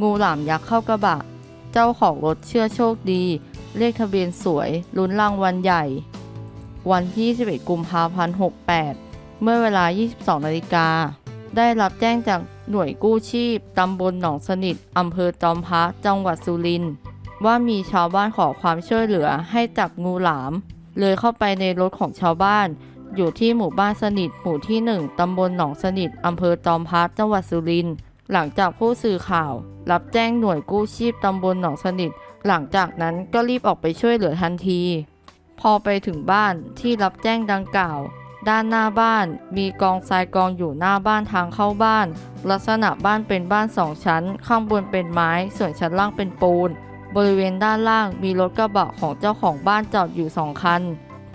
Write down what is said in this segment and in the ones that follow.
งูหลามยักษ์เข้ากระบะ เจ้าของรถเชื่อโชคดี เลขทะเบียนสวยลุ้นรางวัลใหญ่ วันที่21กุมภาพันธ์68 เมื่อเวลา 22นาฬิกา ได้รับแจ้งจากหน่วยกู้ชีพตำบลหนองสนิทอำเภอจอมพระจังหวัดสุรินทร์ว่ามีชาวบ้านขอความช่วยเหลือให้จับงูหลาม เลยเข้าไปในรถของชาวบ้าน อยู่ที่หมู่บ้านสนิทหมู่ที่ 1ตำบลหนองสนิทอำเภอจอมพระจังหวัดสุรินทร์ หลังจากผู้สื่อข่าว รับแจ้งหน่วยกู้ชีพตำบลหนองสนิท หลังจากนั้นก็รีบออกไปช่วยเหลือทันที พอไปถึงบ้านที่รับแจ้งดังกล่าว ด้านหน้าบ้านมีกองทรายกองอยู่หน้าบ้านทางเข้าบ้าน ลักษณะบ้านเป็นบ้านสองชั้น ข้างบนเป็นไม้ ส่วนชั้นล่างเป็นปูน บริเวณด้านล่างมีรถกระบะของเจ้าของบ้านจอดอยู่สองคัน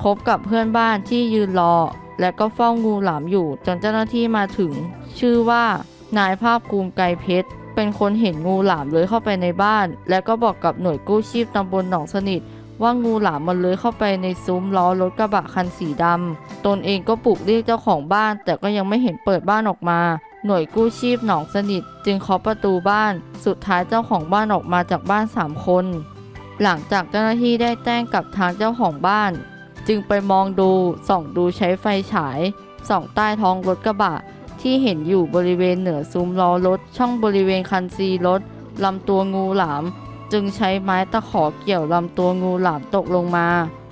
พบกับเพื่อนบ้านที่ยืนรอ และก็เฝ้างูหลามอยู่จนเจ้าหน้าที่มาถึง ชื่อว่า นายภาพภูมิไกรเพชร เป็นคนเห็นงูหลามเลื้อยเข้าไปในบ้าน และก็บอกกับหน่วยกู้ชีพตำบลหนองสนิท ว่างูหลามมันเลื้อยเข้าไปในซุ้มล้อรถกระบะคันสีดำตนเองก็ปลุกเรียกเจ้าของบ้าน แต่ก็ยังไม่เห็นเปิดบ้านออกมา หน่วยกู้ชีพหนองสนิท จึงเคาะประตูบ้าน สุดท้ายเจ้าของบ้านออกมาจากบ้าน 3 คน หลังจากเจ้าหน้าที่ได้แจ้งกับทางเจ้าของบ้าน จึงไปมองดูส่องดูใช้ไฟฉายส่องใต้ท้องรถกระบะ ที่เห็นอยู่บริเวณเหนือซุ้มล้อรถ ช่องบริเวณคันซีรถลำตัวงูหลาม จึงใช้ไม้ตะขอเกี่ยวลำตัวงูหลามตกลงมา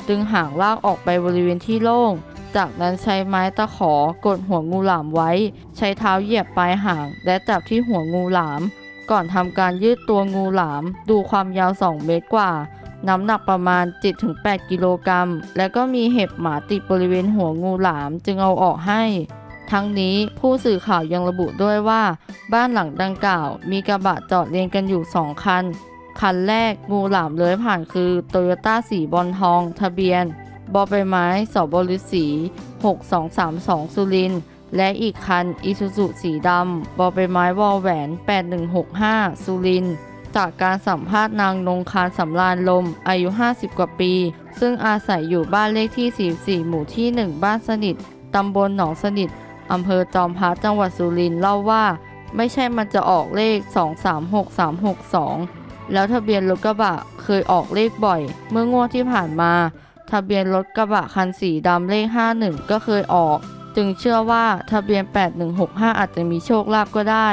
ดึงห่างลากออกไปบริเวณที่โล่ง จากนั้นใช้ไม้ตะขอกดหัวงูหลามไว้ ใช้เท้าเหยียบปลายหาง และจับที่หัวงูหลาม ก่อนทำการยืดตัวงูหลาม ดูความยาว 2 เมตรกว่า น้ำหนักประมาณ 7-8 กิโลกรัม และก็มีเห็บหมาติดบริเวณหัวงูหลามจึงเอาออกให้ ทั้งนี้ผู้สื่อข่าวยังระบุด้วยว่า บ้านหลังดังกล่าว มีกระบะจอดเรียงกันอยู่ 2 คัน คันแรกงูหลามเลื้อยผ่านคือโตโยต้าสีบอลทอง ทะเบียนบอใบไม้สบฤษี6232 สุรินและอีกคันอีซูซุสีดำบอใบไม้วอแหวน 8165 สุรินจากการสัมภาษณ์นางนงคารสำราญลมอายุ 50 กว่าปี ซึ่งอาศัยอยู่บ้านเลขที่ 44 หมู่ที่ 1 บ้านสนิท ตำบลหนองสนิท อำเภอจอมพระจังหวัดสุรินทร์เล่าว่า ไม่ใช่มันจะออกเลข 236362 แล้วทะเบียนรถกระบะเคยออกเลขบ่อย เมื่องวดที่ผ่านมา ทะเบียนรถกระบะคันสีดำเลข 51 ก็เคยออก จึงเชื่อว่าทะเบียน 8165 อาจจะมีโชคลาภก็ได้